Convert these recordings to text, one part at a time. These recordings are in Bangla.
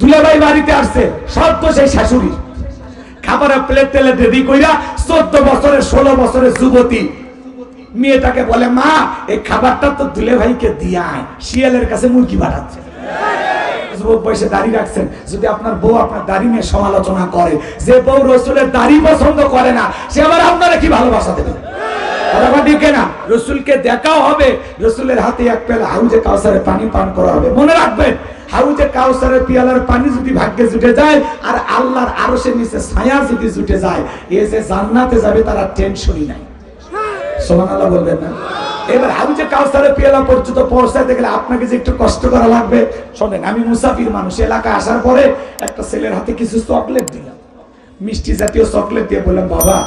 দুলাভাই বাড়িতে আসছে, সব তো সেই শাশুড়ি। খাবারের প্লেট তেলে রেডি কইরা চোদ্দ বছরের, ষোলো বছরের যুবতী। মেয়েটাকে বলে, মা, এই খাবারটা তো দুলে ভাইকে দিয়ায়, শিয়ালের কাছে মুরগি পাঠাচ্ছে। যুবক বয়সে রাখছেন, যদি আপনার বউ আপনার নিয়ে সমালোচনা করে, যে বউ রসুলের দাড়ি পছন্দ করে না, সে আবার আপনারা কি ভালোবাসা দেবে? না, রসুলকে দেখাও হবে, রসুলের হাতে এক পেলা হাউজে কাউসারের পানি পান করা হবে। মনে রাখবেন হাউজে কাউসারের পিয়ালার পানি যদি ভাগ্যে জুটে যায়, আর আল্লাহর আরশের নিচে ছায়া যদি জুটে যায়, এ যে জান্নাতে যাবে তারা টেনশনই নাই। সোমানাল্লাহ বলবেন না? এবার হাউজে কাউসারের পিয়ালা পর্যন্ত পৌঁছাতে গেলে আপনাকে যে একটু কষ্ট করা লাগবে, শোনেন, আমি মুসাফির মানুষ এলাকা আসার পরে একটা ছেলের হাতে কিছু চকলেট দিলাম। মিষ্টি জাতীয় চকলেট দিয়ে বললাম, বাবা,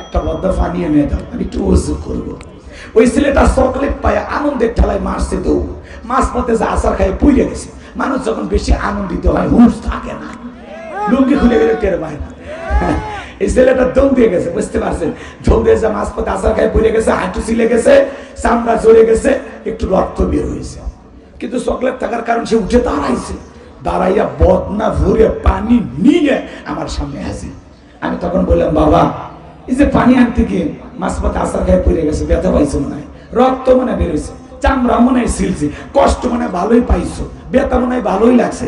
একটা বদ্ধ পানি এনে দাও, আমি একটু উজু করব। ওই ছেলেটা চকলেট পায় আনন্দের ঠেলায় মারছে তো মাছ পথে যে আচার খাই পুড়ে গেছে। মানুষ যখন বেশি আনন্দিত হয়, হুঁশ থাকে না। লুঙ্গি খুলে গেলে টের পায় না। দাঁড়াইয়া বদনা পানি নিয়ে আমার সামনে আসে আমি তখন বললাম, বাবা, এই যে পানি আনতে গিয়ে মাছ পথে আচার খাই পড়ে গেছে, ব্যথা পাইছো মনে হয়। রক্ত মনে বেরোইছে চামড়া মনে হয় কষ্ট মনে ভালোই পাইছো। ব্যথা মনে হয় ভালোই লাগছে।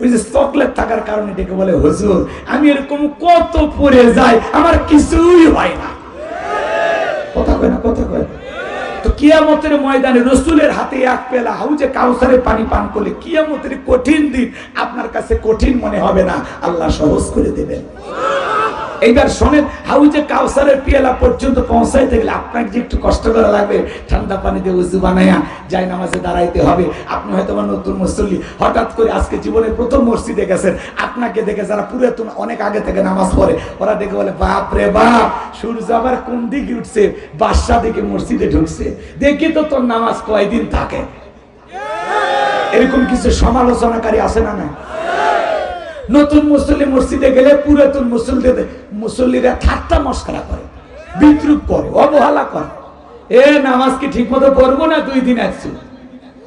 ওই যে চকলেট থাকার কারণে ডেকে বলে, হুজুর, আমি এরকম কত পড়ে যাই, আমার কিছুই হয় না। কথা কয় না, কথা কয়। তো কিয়ামতের ময়দানে রসুলের হাতে এক পেলা হাউজে কাউসারে পানি পান করলে কিয়ামতের কঠিন দিন আপনার কাছে কঠিন মনে হবে না। আল্লাহ সহজ করে দেবেন। এইবার শোনেন হাউজে কাউসারের পিয়ালা পর্যন্ত পৌঁছাইতে গেলে আপনাকে যে একটু কষ্ট করা লাগবে, ঠান্ডা পানিতে উজু বানাইয়া যাই নামাজে দাঁড়াইতে হবে। আপনি হয়তো বা নতুন মুসল্লি, হঠাৎ করে আজকে জীবনের প্রথম মসজিদে গেছেন, আপনাকে দেখে যারা পুরাতন, অনেক আগে থেকে নামাজ পড়ে, ওরা দেখে বলে, বাপ রে বাপ, সূর্য আবার কোন দিকে উঠছে? বাদশা দিকে মসজিদে ঢুকছে। দেখি তো তোর নামাজ কয়দিন থাকে? এরকম কিছু সমালোচনাকারী আছে না না নতুন মুসল্লি মসজিদে গেলে পুরাতন মুসল্লিদের মুসল্লিরা ঠাট্টা মস্করা করে, বিদ্রুপ করে, অবহেলা করে। এ, নামাজ কি ঠিক মতো পড়ব না দুই দিন আসছো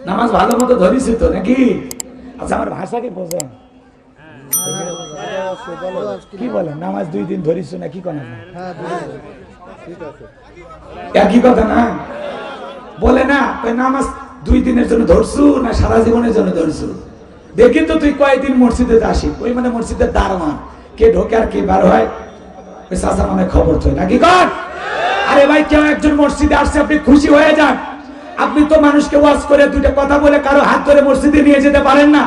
নামাজ ভালো মতো ধরিস তো নাকি? আচ্ছা আমার ভাষাকে বোঝেন। কি বলেন? নামাজ দুই দিন ধরিস না, কি করেন? একই কথা না? বলে না নামাজ দুই দিনের জন্য ধরছু না সারা জীবনের জন্য ধরছু? দেখি তো তুই কয়েকদিন মসজিদে আসি ওই মানে মসজিদের দারোয়ান। কে ঢোকে আর কে বার হয় চাষা মানে খবর তো নাকি কর? আরে ভাই, কেউ একজন মসজিদে আসছে, আপনি খুশি হয়ে যান। আপনি তো মানুষকে ওয়াজ করে দুইটা কথা বলে কারও হাত ধরে মসজিদে নিয়ে যেতে পারেন না।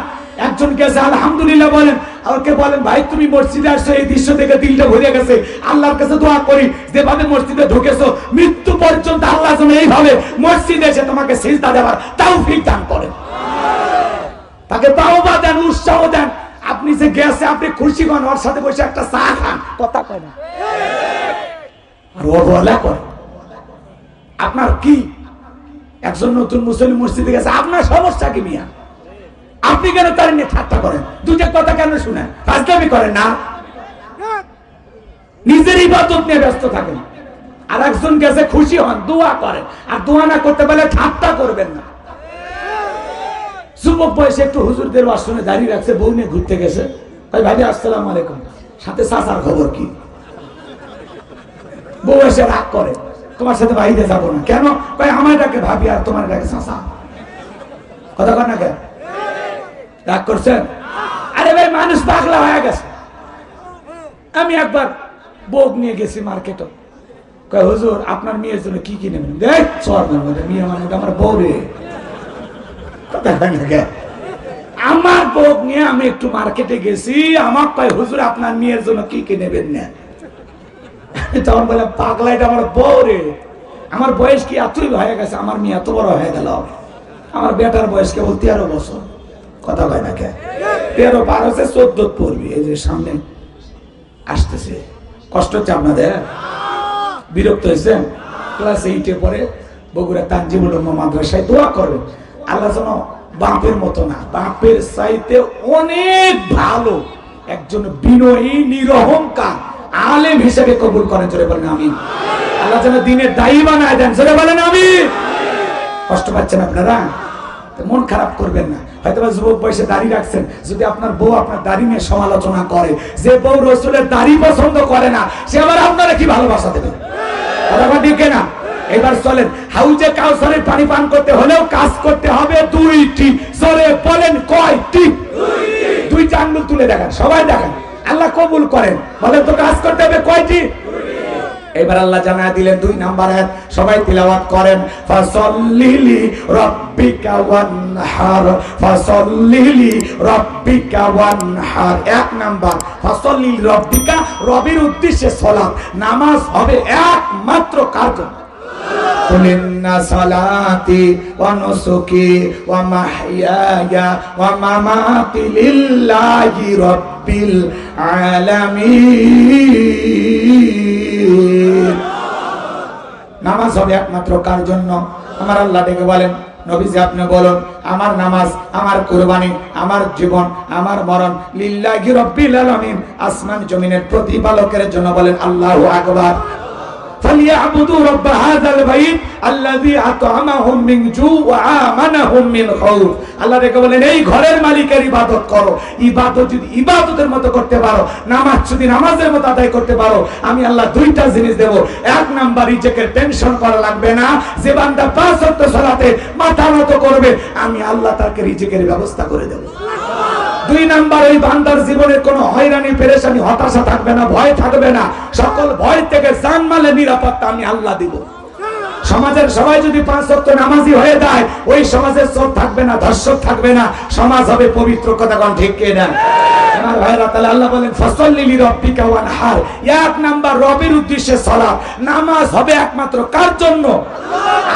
একজন গেছে আলহামদুলিল্লাহ বলেন। আমাকে বলেন, ভাই, তুমি মসজিদে আসছো, এই দৃশ্য দেখে দিলটা ভরে গেছে। আল্লাহর কাছে দোয়া করি, যেভাবে মসজিদে ঢুকেছো, মৃত্যু পর্যন্ত আল্লাহ যেন এইভাবে মসজিদে এসে তোমাকে সিজদা দেওয়ার তাও ফিক দান করেন। তাকে তাওবা দেন উৎসাহ দেন। আপনি যে গেছে আপনি খুশি হন ওর সাথে বসে একটা চা খান। কথা কয় না। আর অবহেলা করে। আপনার কি? একজন নতুন মুসলিম মসজিদে গেছে আপনার সমস্যা কি মিয়া? আপনি কেন তার নিয়ে ঠাট্টা করেন? দুটা কথা কেন শুনেন? রাজদামি করেন না? নিজের ইবাদত নিয়ে ব্যস্ত থাকেন। আর একজন গেছে খুশি হন দোয়া করেন। আর দোয়া না করতে পারলে ঠাট্টা করবেন না। যুবক বয়সে একটু হুজুরদের শুনে দাঁড়িয়ে রাখছে, বউ নিয়ে ঘুরতে গেছে। ভাই ভাই আসসালাম আলাইকুম। সাথে চাচার খবর কি? বউ এসে রাগ করে, তোমার সাথে বাইরে যাব না। কেন? ভাই আমার ডাকে ভাবি আর তোমার ডাকে চাচা। কথা কর না কেন? রাগ করছেন? আরে ভাই, মানুষ পাগলা হয়ে গেছে। আমি একবার বউ নিয়ে গেছি মার্কেটে। কয়, হুজুর, আপনার মেয়ের জন্য কি কি নেবেন? দেখ চর মেয়ে মানে আমার বউ রে। আমার নিয়ে আমি একটু মার্কেটে গেছি আমার পায়ে হুজুর, আপনার মেয়ের জন্য কি নেবেন তখন পাগলা, এটা আমার বউ রে। আমার বয়স কি এতই হয়ে গেছে, আমার মেয়ে এত বড় হয়ে গেল। আমার বেটার বয়স কেবল তেরো বছর। কথা হয় না কে? তেরো চোদ্দ পড়বি, এই যে সামনে আসতেছে। কষ্ট হচ্ছে আপনাদের? বিরক্ত হয়েছেন? ক্লাস এইটে পরে বগুড়া তানজিবুল উম্মা মাদ্রাসায় দোয়া করবেন। আল্লাহ যেন বাপের মতো না, বাপের চাইতে অনেক ভালো একজন বিনয়ী, নিরহংকার আলেম হিসেবে কবুল করেন, জোরে বলেন আমি আল্লাহ যেন দিনের দায়ী বানায় দেন, জোরে বলেন আমি কষ্ট পাচ্ছেন আপনারা? মন খারাপ করবেন না। হয়তো যুবক বয়সে দাড়ি রাখছেন, যদি আপনার বউ আপনার দাড়ি নিয়ে সমালোচনা করে, যে বউ রসুলের দাড়ি পছন্দ করে না, সে আবার আপনারা কি ভালোবাসা দেবে কথা ঠিক না এবার চলেন হাউজে কাউসারের পানি পান করতে হলেও কাজ করতে হবে দুইটি। সরে বলেন কয়টি? দুইটা। আঙ্গুল তুলে দেখান সবাই দেখান। আল্লাহ কবুল করেন। বলেন তো কাজ করতে হবে কয়টি? এবার আল্লাহ জানা দিলেন দুই নাম্বার আয়াত সবাই তিলাওয়াত করেন ফাসাল্লিলি রাব্বিকা ওয়ানহার ফাসাল্লিলি রাব্বিকা ওয়ানহার। এক নাম্বার ফাসাল্লিলি রাব্বিকা রবির উদ্দেশ্যে সালাত নামাজ হবে একমাত্র কার জন্য? قل إن صلاتي ونسكي ومحياي ومماتي لله رب العالمين নামাজ হবে একমাত্র কার জন্য আমার আল্লাহ ডেকে বলেন নবীজি আপনি বলুন আমার নামাজ আমার কুরবানি আমার জীবন আমার মরণ লিল্লাহি রাব্বিল আলামিন আসমান জমিনের প্রতিপালকের জন্য বলেন আল্লাহু আকবার فليعبدوا رب هذا البيت الذي اطعمهم من جوع وآمنهم من خوف আল্লাহ রেখে বলেন এই ঘরের মালিকের ইবাদত করো ইবাদত যদি ইবাদতের মতো করতে পারো নামাজ যদি নামাজের মতো আদায় করতে পারো আমি আল্লাহ দুইটা জিনিস দেব এক নাম্বার রিজেকের টেনশন করা লাগবে না যে বান্দা পাঁচ ওয়াক্ত সালাতে মাথা নত করবে আমি আল্লাহ তাকে রিজেকের ব্যবস্থা করে দেব দুই নাম্বার ওই বান্দার জীবনে কোনো হয়রানি, পেরেশানি, হতাশা থাকবে না, ভয় থাকবে না। সকল ভয় থেকে জানমালের নিরাপত্তা আমি আল্লাহ দিব। সমাজের সবাই যদি পাঁচ সত্য নামাজি হয়ে যায়, ওই সমাজের চোর থাকবে না, ধর্ষক থাকবে না। সমাজ হবে পবিত্র, কথা কোন ঠিক কে না আমার ভাইরা তাহলে আল্লাহ বলেন ফসল্লিলি রব্বিকা ওয়ানহার। এক নাম্বার রবের উদ্দেশ্যে সালাত। নামাজ হবে একমাত্র কার জন্য?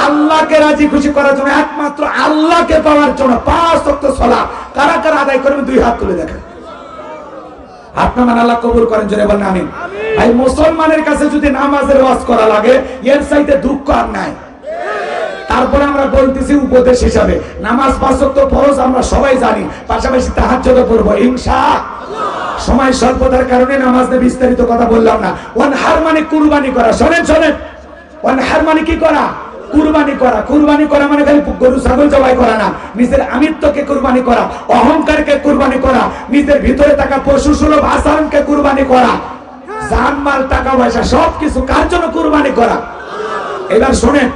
আল্লাহকে রাজি খুশি করার জন্য, একমাত্র আল্লাহকে পাওয়ার জন্য। পাঁচ সালাত। কারা কারা আদায় করবেন দুই হাত তুলে দেখেন। আপনার আল্লাহ কবুল করেন, জোরে বলেন, আমিন। ভাই, মুসলমানের কাছে যদি নামাজের ওয়াজ করা লাগে, এর চাইতে দুঃখ আর নাই। তারপরে আমরা বলতেছি উপদেশ হিসাবে, নামাজ পাঁচ ফরজ আমরা সবাই জানি, পাশাপাশি তাহাজ্জুদ পড়ব, ইনশা সময় স্বল্পতার কারণে নামাজ বিস্তারিত কথা বললাম না। ওয়ান হার মানে কুরবানি করা। শোনেন শোনেন। ওয়ান হার মানে কি করা? কুরবানি করা। কুরবানি করা মানে খালি গরু, ছাগল জবাই করা না। নিজের আমিত্বকে কুরবানি করা, অহংকারকে কুরবানি করা, নিজের ভিতরে থাকা পশু সুলভ আচরণকে কুরবানি করা জানমাল টাকা, পয়সা, সবকিছু কার জন্য কুরবানি করা? এবার শোনেন,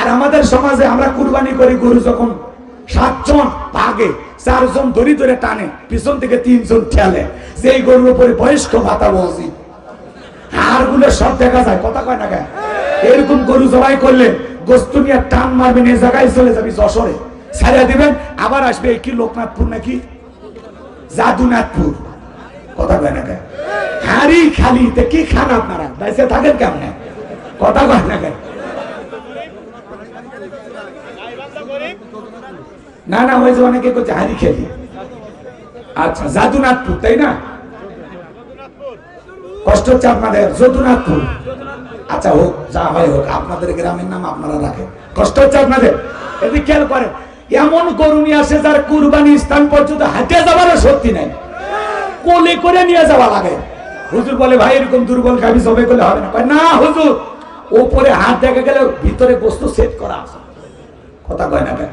আর আমাদের সমাজে আমরা কুরবানি করি গরু যখন সাতজন ভাগে চারজন দড়ি ধরে টানে, পিছন থেকে তিনজন ঠেলে। যে গরুর উপরে বয়স্ক ভাতা বলছি হাড়গুলো সব দেখা যায়, কথা কয় না কেন? এরকম গরু জবাই করলে গোস্ত নিয়ে টান মারবেন, এই জায়গায় চলে যাবি যশোরে। ছাড়িয়ে দিবেন, আবার আসবে কি লোকনাথপুর নাকি? জাদুনাথপুর। কথা কয় না কেন? হাড়ি খালি, তে কি খান আপনারা? বাইসে থাকেন কেমনে? কথা কয় না কেন? না না ওই যে অনেকে করছে? হাড়ি খেলি। আচ্ছা জাদুনাথপুর তাই না? কষ্ট হচ্ছে আপনাদের যদুনাথপুর। আচ্ছা হোক, যা হয় হোক, আপনাদের গ্রামের নাম আপনারা রাখেন। কষ্ট হচ্ছে আপনাদের এদিকে খেয়াল করেন, এমন গরু নিয়ে আসে যার কুরবানি স্থান পর্যন্ত হাঁটে যাওয়ারও সত্যি নাই। কোলে করে নিয়ে যাওয়া লাগে। হুজুর বলে, ভাই, এরকম দুর্বল গাভী সবাই করলে হবে না। না, হুজুর, ওপরে হাত দেখা গেলে ভিতরে বস্তু সেট করা আছে। কথা কয় না কেন?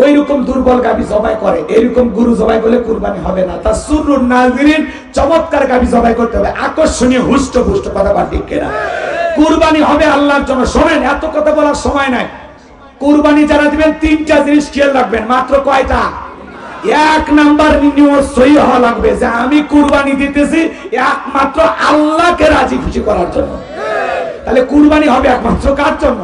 ওই রকম দুর্বল গাবি জবাই করে এরকম গুরু জবাই করলে কুরবানি হবে না। তা সুরুর নাজরিন চমৎকার গাবি জবাই করতে হবে। আকর্ষণীয় হুষ্ট পুষ্ট কথা বা ঠিক কেনা? কুরবানি হবে আল্লাহর জন্য। শোনেন, এত কথা বলার সময় নাই। কুরবানি যারা দিবেন, তিনটা জিনিস খেয়াল রাখবেন, মাত্র কয়টা? এক নাম্বার নিয়ম সহি হওয়া লাগবে যে আমি কুরবানি দিতেছি একমাত্র আল্লাহকে রাজি খুশি করার জন্য। তাহলে কুরবানি হবে একমাত্র কার জন্য?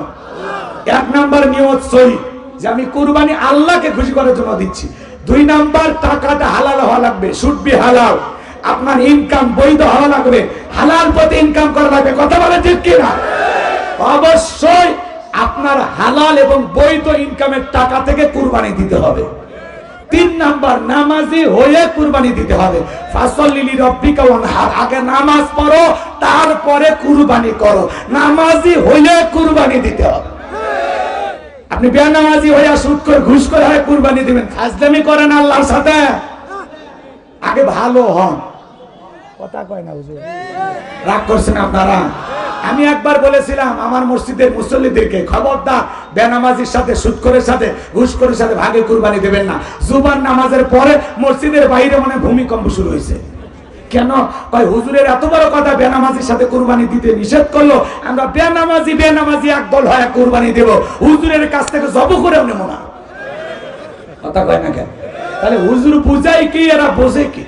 এক নাম্বার নিয়ত সহি। যে আমি কুরবানি আল্লাহকে খুশি করার জন্য দিচ্ছি। দুই নাম্বার, টাকাটা হালাল হওয়া লাগবে শুড বি হালাল আপনার ইনকাম বৈধ হওয়া লাগবে, হালাল পথে ইনকাম করা লাগবে। কথা বলে ঠিক কিনা? অবশ্যই আপনার হালাল এবং বৈধ ইনকামের টাকা থেকে কুরবানি দিতে হবে। তিন নাম্বার, নামাজি হয়ে কুরবানি দিতে হবে। রব্বিকা আগে নামাজ পড়ো, তারপরে কুরবানি করো। নামাজি হয়ে কুরবানি দিতে হবে। আপনি বেনামাজি হইয়া সুদ করে, ঘুষ করে হয় কুরবানি দিবেন। ফাজলামি করেন আল্লাহর সাথে। আগে ভালো হন। কথা কয় না হুজুর। রাগ করছেন আপনারা? আমি একবার বলেছিলাম, আমার মসজিদের মুসল্লিদেরকে খবরদার বেনামাজির সাথে সুৎকরের সাথে ঘুষখোরের সাথে ভাগে কুরবানি দেবেন না। জুবান নামাজের পরে মসজিদের বাইরে মানে ভূমিকম্প শুরু হয়েছে। কেন? কয়, হুজুরের এত বড় কথা বেনামাজির সাথে কুরবানি দিতে নিষেধ করল? আমরা বেনামাজি বেনামাজি একদল হয় কুরবানি দেব। হুজুরের কাছ থেকে জব করেও নেব না। কথা কয় না কেন? তাহলে হুজুর বুঝাই কি, এরা বোঝে কি?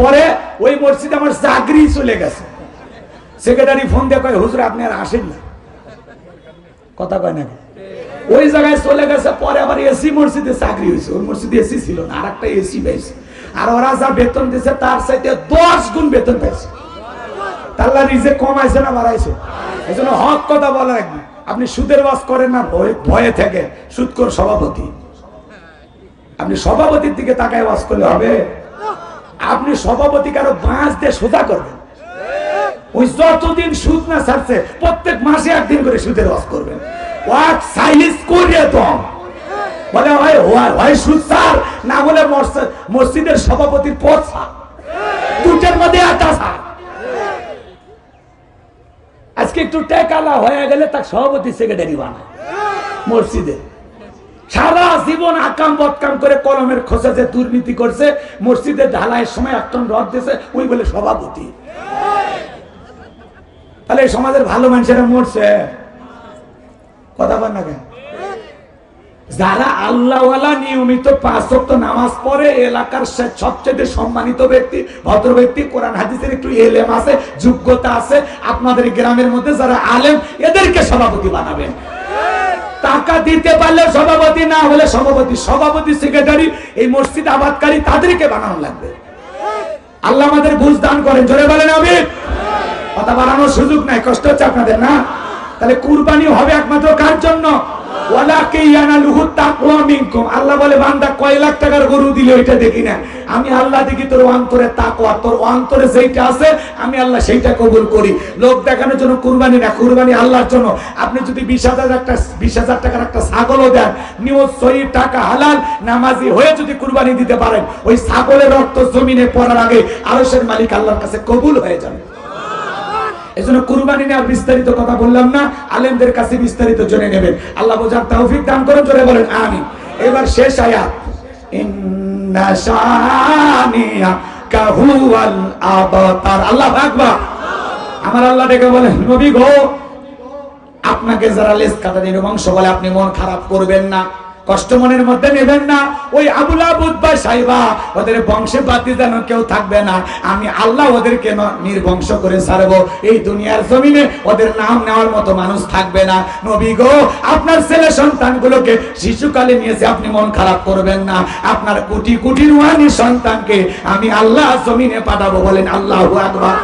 পরে ওই মসজিদে আমার চাকরি চলে গেছে। সেক্রেটারি ফোন দিয়ে কয়, হুজুর আপনি আর আসেন না। কথা কয় না কেন? ওই জায়গায় চলে গেছে, পরে আবার এসি মসজিদে চাকরি হয়েছে। ওই মসজিদে এসি ছিল না আর একটা এসি পাইছে। আর ওরা যা বেতন দিছে, তার সাথে দশ গুণ বেতন পাইছে। তাল্লা নিজে কমাইছে না বাড়াইছে? এই জন্য হক কথা বলা রাখবি আপনি সুদের বাস করেন না, ভয় থেকে সুদকর সভাপতি। আপনি সভাপতির দিকে তাকায় বাস করলে হবে। আপনি সভাপতি কারও বাঁশ দিয়ে সোজা করবেন। ওই যতদিন সুদ না ছাড়ছে, প্রত্যেক মাসে একদিন করে সুদের বাস করবেন। ওয়াক সাইলিস করিয়ে তো? বলে হয় হয়- সুদ না বলে মসজিদের সভাপতির পদ স্যার। দুটের মধ্যে একটা স্যার। আজকে একটু টেকালা হয়ে গেলে তার সভাপতি সেক্রেটারি বানায় মসজিদে। সারা জীবন আকাম বদকাম করে কলমের খোঁজে যে দুর্নীতি করছে, মসজিদে ঢালাইয়ের সময় একজন রদ দিয়েছে ওই বলে সভাপতি। তাহলে সমাজের ভালো মানুষেরা মরছে। কথা বল না কেন? যারা আল্লাহওয়ালা নিয়মিত পাঁচ ওয়াক্ত নামাজ পড়ে, এলাকার সবচেয়ে সম্মানিত ব্যক্তি, ভদ্র ব্যক্তি, কোরআন, হাদিসের একটু এলেম আছে, যোগ্যতা আছে, আপনাদের গ্রামের মধ্যে যারা আলেম, এদেরকে সভাপতি বানাবেন। টাকা দিতে পারলে সভাপতি, না হলে সভাপতি। সভাপতি সেক্রেটারি এই মসজিদ আবাদকারী তাদেরকে বানানো লাগবে। আল্লাহ আমাদের বুঝ দান করেন। জোরে বলেন আমি কথা বাড়ানোর সুযোগ নাই, কষ্ট হচ্ছে আপনাদের, না? তাহলে কুরবানি হবে একমাত্র কার জন্য? আল্লাহ বলে, বান্দা, কয় লাখ টাকার গরু দেখি না। আমি আল্লাহ দেখি তোর অন্তরে তাকওয়া, তোর অন্তরে যেইটা আছে, আমি আল্লাহ সেইটা কবুল করি। লোক দেখানোর জন্য কুরবানি না, কুরবানি আল্লাহর জন্য। আপনি যদি বিশ হাজার একটা, বিশ হাজার টাকার একটা ছাগলও দেন, নিয়ত সহি, টাকা হালাল, নামাজি হয়ে যদি কুরবানি দিতে পারেন, ওই ছাগলের রক্ত জমিনে পড়ার আগে আরশের মালিক আল্লাহর কাছে কবুল হয়ে যাবে। এই জন্য কুরবানি নিয়ে বিস্তারিত কথা বললাম না। আলেমদের কাছে বিস্তারিত জেনে নেবেন। আল্লাহ বোঝার তৌফিক দান করেন, জোরে বলেন আমি এবার শেষ আয়াত। ইন্না শানিয়া কাহুয়াল আবতার। আল্লাহ আকবার। আমার আল্লাহ ডেকে বলেন, নবী গো, আপনাকে যারা লেস কাটা দিয়ে বংশ বলে, আপনি মন খারাপ করবেন না। কষ্ট মনের মধ্যে নেবেন না। ওই আবুল আবুদ বা সাইবা, ওদের বংশে বাতি যেন কেউ থাকবে না। আমি আল্লাহ ওদেরকে নির্বংশ করে ছাড়বো। এই দুনিয়ার জমিনে ওদের নাম নেওয়ার মতো মানুষ থাকবে না। নবী গো, আপনার ছেলে সন্তানগুলোকে শিশুকালে নিয়েছে আপনি মন খারাপ করবেন না। আপনার কোটি কোটি রুহানি সন্তানকে আমি আল্লাহ জমিনে পাঠাবো বলেন আল্লাহ আকবার।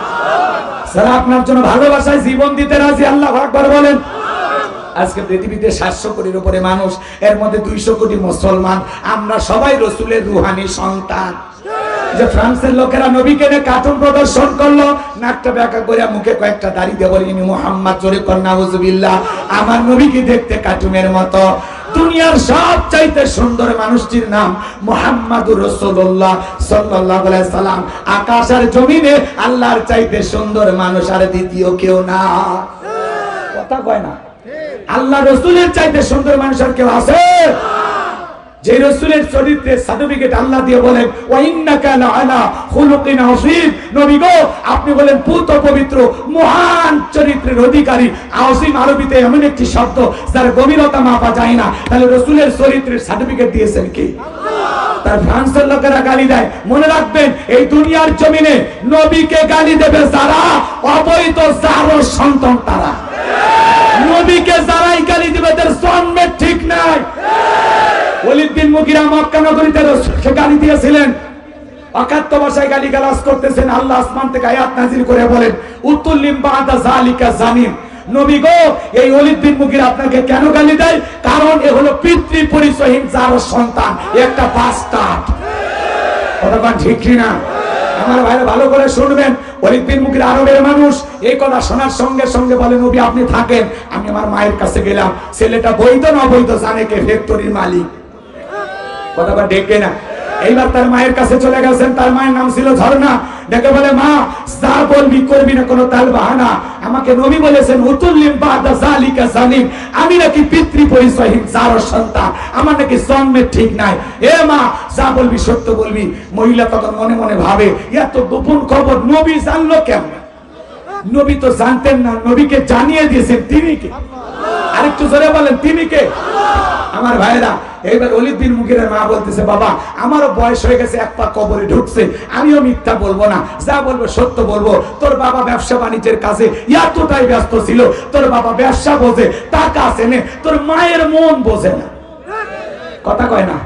যারা আপনার জন্য ভালোবাসায় জীবন দিতে রাজি? আল্লাহ আকবার বলেন। আজকে পৃথিবীতে সাতশো কোটির উপরে মানুষ, এর মধ্যে দুইশো কোটি মুসলমান। আমরা সবাই রসুলের রুহানি সন্তান। যে ফ্রান্সের লোকেরা নবীকে নিয়ে কার্টুন প্রদর্শন করল, নাকটা ব্যাকা করে মুখে কয়েকটা দাড়ি দিয়ে ইনি মোহাম্মদ, জোরে কন্যা হুজুবিল্লাহ আমার নবীকে দেখতে কার্টুনের মতো। দুনিয়ার সব চাইতে সুন্দর মানুষটির নাম মোহাম্মদুর রসুল্লাহ সাল্লাহ সাল্লাম। আকাশ আর জমিনে আল্লাহর চাইতে সুন্দর মানুষ আর দ্বিতীয় কেউ না। কথা কয় না। আল্লাহ রসুলের চাইতে সুন্দর মানুষ আর কেউ আছে? যে রসুলের চরিত্রের সার্টিফিকেট আল্লাহ দিয়ে বলেন, ওয়াইন্নাকা লাআলা খুলুকিন আযীম। নবী গো, আপনি বলেন পুত পবিত্র, মহান চরিত্রের অধিকারী। আযীম আরবিতে এমন একটি শব্দ, যার গভীরতা মাপা যায় না। তাহলে রসুলের চরিত্রের সার্টিফিকেট দিয়েছেন কি? তার ফ্রান্সের লোকেরা গালি দেয়। মনে রাখবেন, এই দুনিয়ার জমিনে নবীকে গালি দেবে যারা অবৈধ যারও সন্তান তারা। নবীকে যারাই গালি দিবে তাদের জন্মের ঠিক নাই। ওলিদ বিন মুগিরা মক্কা নগরীতে গালি দিয়েছিলেন। ভাষায় গালি করতেছেন, আল্লাহ আসমান থেকে আয়াত করে বলেন জালিকা নবী গো, এই অলিদ বিন আপনাকে কেন গালি দেয়? কারণ এ হলো পিতৃ পরিচয়হীন যার সন্তান, একটা বাস্টার্ড কথা ঠিক না আমার ভাইরা ভালো করে শুনবেন, অলিম্পির মুখের আরবের মানুষ এই কথা শোনার সঙ্গে সঙ্গে বলেন, নবী, আপনি থাকেন, আমি আমার মায়ের কাছে গেলাম। ছেলেটা বৈধ না অবৈধ জানে কে? ফ্যাক্টরির মালিক। কথা ডেকে না। এইবার তার মায়ের কাছে চলে গেছেন। তার মায়ের নাম ছিল ঝর্ণা। ডেকে বলে, মা, যা বলবি করবি না, কোনো তাল বাহানা। আমাকে নবী বলেছেন উতুল্লিম বাদা জালিকা জালিম আমি নাকি পিতৃ পরিচয়হীন, যার সন্তান। আমার নাকি জন্মের ঠিক নাই। এ মা, যা বলবি সত্য বলবি। মহিলা তখন মনে মনে ভাবে, এত গোপন খবর নবী জানলো কেমন? নবী তো জানতেন না, নবীকে জানিয়ে দিয়েছেন তিনি কে? আরেকটু জোরে বলেন, তিনি কে? আমার ভাইরা এইবার অলিদ বিন মুগিরের মা বলতেছে, বাবা, আমারও বয়স হয়ে গেছে, এক পা কবরে ঢুকছে, আমিও মিথ্যা বলব না, যা বলব সত্য বলব। তোর বাবা ব্যবসা বাণিজ্যের কাজে এতটাই ব্যস্ত ছিল, তোর বাবা ব্যবসা বোঝে, টাকা আছে নে তোর মায়ের মন বোঝে না। কথা কয় না?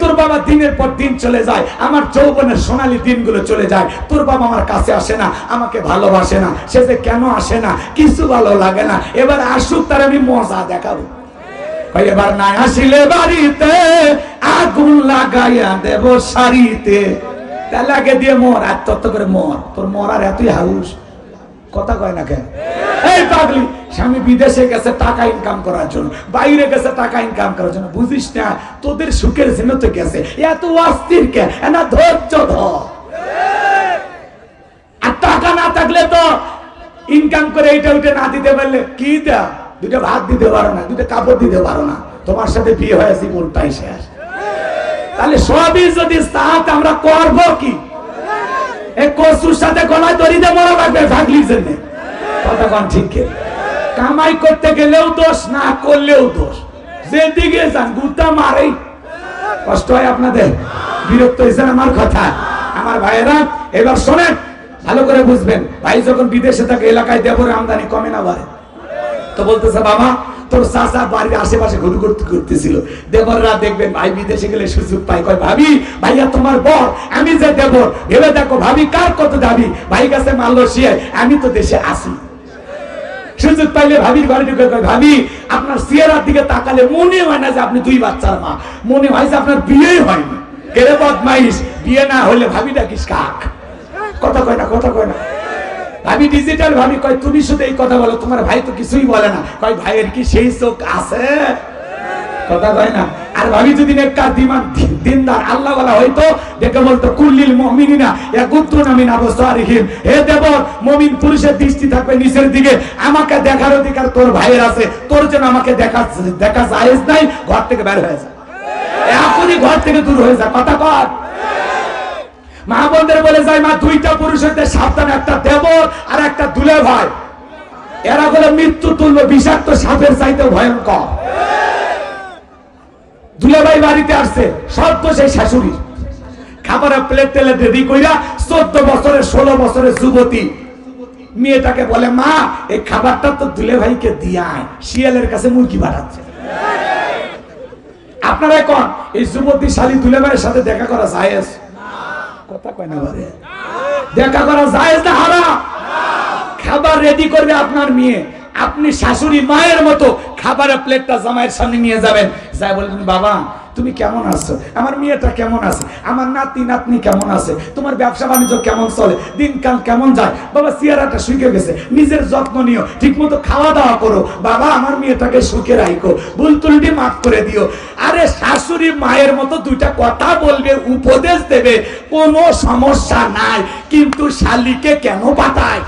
তোর বাবা দিনের পর দিন চলে যায়, আমার যৌবনের সোনালী দিনগুলো চলে যায়। তোর বাবা আমার কাছে আসে না, আমাকে ভালোবাসে না, সে যে কেন আসে না, কিছু ভালো লাগে না। এবার আসুক, তার আমি মজা দেখাবো। এবার না আসিলে বাড়িতে, আগুন লাগাইয়া দেব শাড়িতে। তেলাকে দিয়ে মর তত্ত্ব করে মর। তোর মরার এতই হাউস। কথা কয় না কেন? এই পাগলি, স্বামী বিদেশে গেছে টাকা ইনকাম করার জন্য, বাইরে গেছে টাকা ইনকাম করার জন্য, বুঝিস না? তোদের সুখের জন্য তো গেছে। এত অস্থির কে? না ধৈর্য ধর। আর টাকা না থাকলে তো ইনকাম করে এইটা ওইটা না দিতে পারলে কি দেয়া দুটো ভাত দিতে পারো না, দুটো কাপড় দিতে পারো না। তোমার সাথে বিয়ে হয়েছে মনটাই শেষ। তাহলে সবই যদি সাথ আমরা করব কি? এই কসুর সাথে গলায় দড়িতে মরা লাগবে ভাগলির জন্য। কথা কামাই করতে গেলেও দোষ, না করলেও দোষ। যেদিকে যান মারেই। কষ্ট হয় আপনাদের? বিরক্ত হয়েছেন আমার কথা? আমার ভাইয়েরা, এবার শোনেন, ভালো করে বুঝবেন। ভাই যখন বিদেশে থাকে, এলাকায় আমদানি কমে না বাড়ে। তো বলতেছে, বাবা, তোর চাচা বাড়ির আশেপাশে ঘুরু করতেছিল। দেবররা দেখবেন, ভাই বিদেশে গেলে সুযোগ পাই কয়, ভাবি, ভাইয়া তোমার বর, আমি যে দেবর। ভেবে দেখো, ভাবি কার কত দাবি? ভাই কাছে মারলো শিয়ায় আমি তো দেশে আসি সুযোগ পাইলে ভাবির ঘরে ঢুকে ভাবি, আপনার সিয়ারার দিকে তাকালে মনে হয় না যে আপনি দুই বাচ্চার মা। মনে হয় যে আপনার বিয়েই হয়নি। কেড়ে বদমাইশ? বিয়ে না হলে ভাবি ডাকিস কাক? কথা কয় না, কথা কয় না। ভাবি ডিজিটাল ভাবি কয়, তুমি শুধু এই কথা বলো, তোমার ভাই তো কিছুই বলে না। কয়, ভাইয়ের কি সেই চোখ আছে? কথা কয় না? আর ভাবি যদি দিমান দিনদার আল্লাহ দেখে বলতো, কুল্লিল হে পুরুষের দৃষ্টি থাকবে নিচের দিকে। আমাকে দেখার অধিকার তোর ভাইয়ের আছে। তোর আমাকে দেখা দেখা নাই, ঘর থেকে বের হয়ে এখনই ঘর থেকে দূর হয়ে যা, কথা কর মা বোনদের বলে যায়, মা, দুইটা পুরুষের সাবধান, একটা দেবর আর একটা দুলে ভাই। এরা বলে, মৃত্যু তুল্য বিষাক্ত সাপের চাইতে ভয়ঙ্কর। দুলাভাই বাড়িতে আসছে, সব তো সেই শাশুড়ি। খাবারের প্লেট তেলে রেডি কইরা চোদ্দ বছরের, ষোলো বছরের যুবতী। মেয়েটাকে বলে, মা, এই খাবারটা তো দুলে ভাইকে দিয়ায়, শিয়ালের কাছে মুরগি পাঠাচ্ছে। আপনারা কোন এই যুবতী শালী দুলে ভাইয়ের সাথে দেখা করা জায়েজ? কথা কয় না দেখা করা জায়েজ না হারাম খাবার রেডি করবে আপনার মেয়ে। আপনি শাশুড়ি মায়ের মতো খাবারের প্লেটটা জামাইয়ের সামনে নিয়ে যাবেন। যাই বলবেন বাবা, তুমি কেমন আছো? আমার মেয়েটা কেমন আছে? আমার নাতি, নাতনি কেমন আছে? তোমার ব্যবসা বাণিজ্য কেমন চলে? দিনকাল কেমন যায়? বাবা চেয়ারাটা শুকে গেছে। নিজের যত্ন নিও ঠিক মতো খাওয়া দাওয়া করো। বাবা, আমার মেয়েটাকে সুখে রাখো। ভুল ত্রুটি মাফ করে দিও। আরে, শাশুড়ি মায়ের মতো দুইটা কথা বলবে, উপদেশ দেবে, কোনো সমস্যা নাই। কিন্তু শালিকে কেন পাতায়